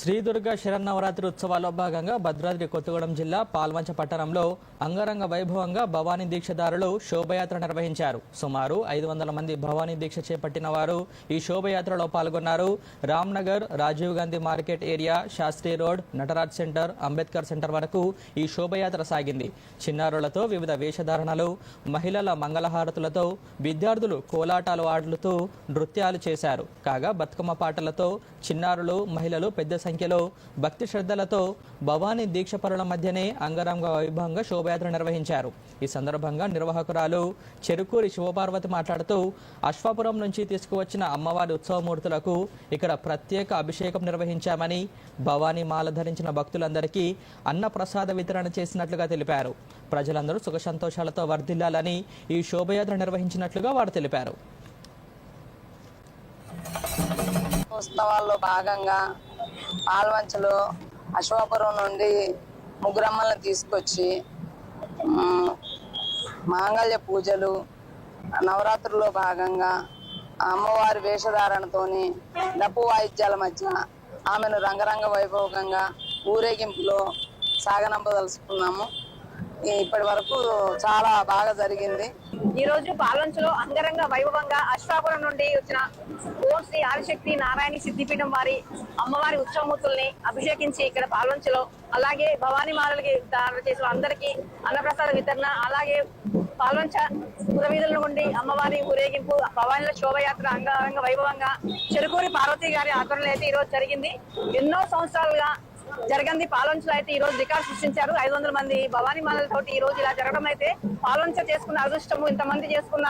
శ్రీ దుర్గ శరన్నవరాత్రి ఉత్సవాల్లో భాగంగా భద్రాద్రి కొత్తగూడెం జిల్లా పాల్వంచ పట్టణంలో అంగరంగ వైభవంగా భవానీ దీక్షదారులు శోభయాత్ర నిర్వహించారు. సుమారు ఐదు వందల మంది భవానీ దీక్ష చేపట్టిన వారు ఈ శోభయాత్రలో పాల్గొన్నారు. Ramnagar Rajiv Gandhi market area Shastri road Nataraj centre Ambedkar centre వరకు ఈ శోభయాత్ర సాగింది. చిన్నారులతో వివిధ వేషధారణలు మహిళల మంగళహారతులతో విద్యార్థులు కోలాటాలు ఆడుతూ నృత్యాలు చేశారు. కాగా బతుకమ్మ పాటలతో చిన్నారులు మహిళలు పెద్ద సంఖ్యలో భక్తి శ్రద్ధలతో భవానీ దీక్షపరుల మధ్యనే అంగరంగ వైభవంగా శోభయాత్ర నిర్వహించారు. ఈ సందర్భంగా నిర్వాహకురాలు చెరుకూరి శివపార్వతి మాట్లాడుతూ అశ్వాపురం నుంచి తీసుకువచ్చిన అమ్మవారి ఉత్సవమూర్తులకు ఇక్కడ ప్రత్యేక అభిషేకం నిర్వహించామని భవానీ మాల ధరించిన భక్తులందరికీ అన్న ప్రసాద వితరణ చేసినట్లుగా తెలిపారు. ప్రజలందరూ సుఖ సంతోషాలతో వర్ధిల్లాలని ఈ శోభయాత్ర నిర్వహించినట్లుగా వారు తెలిపారు. ఉత్సవాల్లో భాగంగా పాల్వంచలో అశ్వాపురం నుండి ముగ్గురమ్మలను తీసుకొచ్చి మాంగళ్య పూజలు నవరాత్రుల్లో భాగంగా అమ్మవారి వేషధారణతోని డప్పు వాయిద్యాల మధ్య ఆమెను రంగరంగ వైభవంగా ఊరేగింపులో సాగనంపదలుచుకున్నాము. ఇప్పటి వరకు చాలా బాగా జరిగింది. ఈ రోజు పాలంచలో అంగరంగ వైభవంగా అష్టాపురం నుండి వచ్చిన ఓం శ్రీ ఆదిశక్తి నారాయణ సిద్ధిపీఠం వారి అమ్మవారి ఉత్సవమూర్తుల్ని అభిషేకించి ఇక్కడ పాల్వంచలో అలాగే భవానీ మాలలకి దారులు చేసిన అందరికీ అన్నప్రసాద వితరణ అలాగే పాల్వంచ పురవీధుల నుండి అమ్మవారి ఊరేగింపు భవానీల శోభయాత్ర అంగరంగ వైభవంగా చెరుకూరి పార్వతి గారి ఆధ్వర్యంలో అయితే ఈ రోజు జరిగింది. ఎన్నో సంవత్సరాలుగా జరగంది. పాలొంచలో అయితే ఈ రోజు రికార్డు సృష్టించారు. ఐదు వందల మంది భవానీ మాలలతోటి ఈ రోజు ఇలా జరగడం అయితే పాలంచ చేసుకున్న అదృష్టము. ఇంతమంది చేసుకున్న